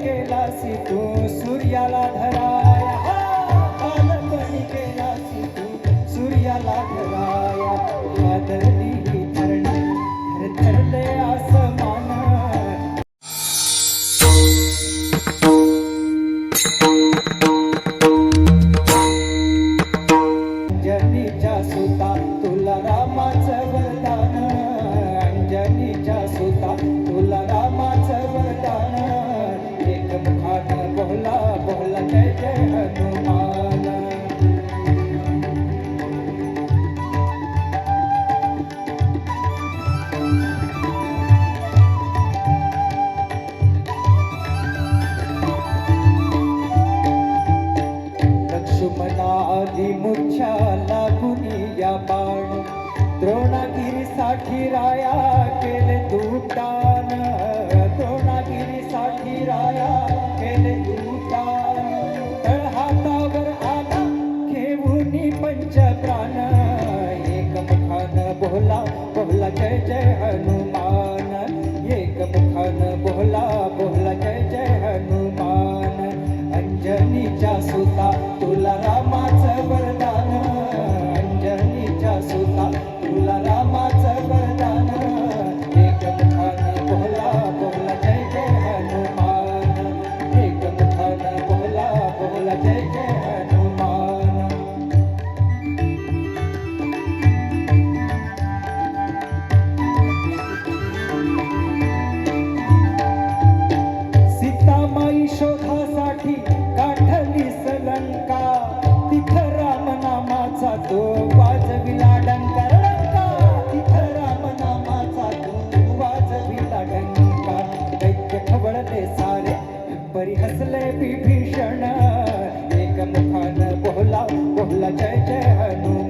केलासी तू सूर्याला धराया. बालपणी केलासी तू सूर्याला धराया. वादळी ही धरणी थरथरले आसमान अंजनीच्या सुता तुला रामाचा लागून या बाण. द्रोणागिरीसाठी राया केले दुटान द्रोणागिरीसाठी राया केले दुटान तळ हातावर आला घेऊन पंच प्राण एक मुखान बोला बोला जय जय हनुमान. भीषण एक मुखान बोला बोला जय जय हनुमान.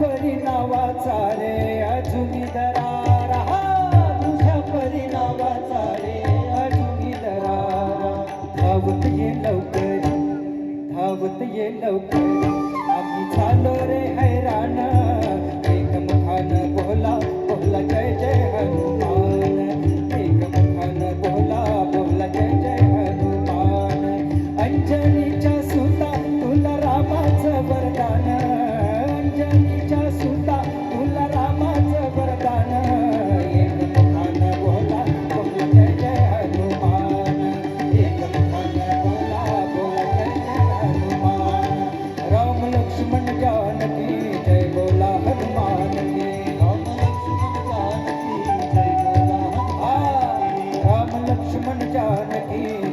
परिणावाचा रे अजून दरारा हा, तुझ्या परिणावाचा रे अजून दरारा धावत ये लवकर धावत ये लवकर. दुश्मन जानकी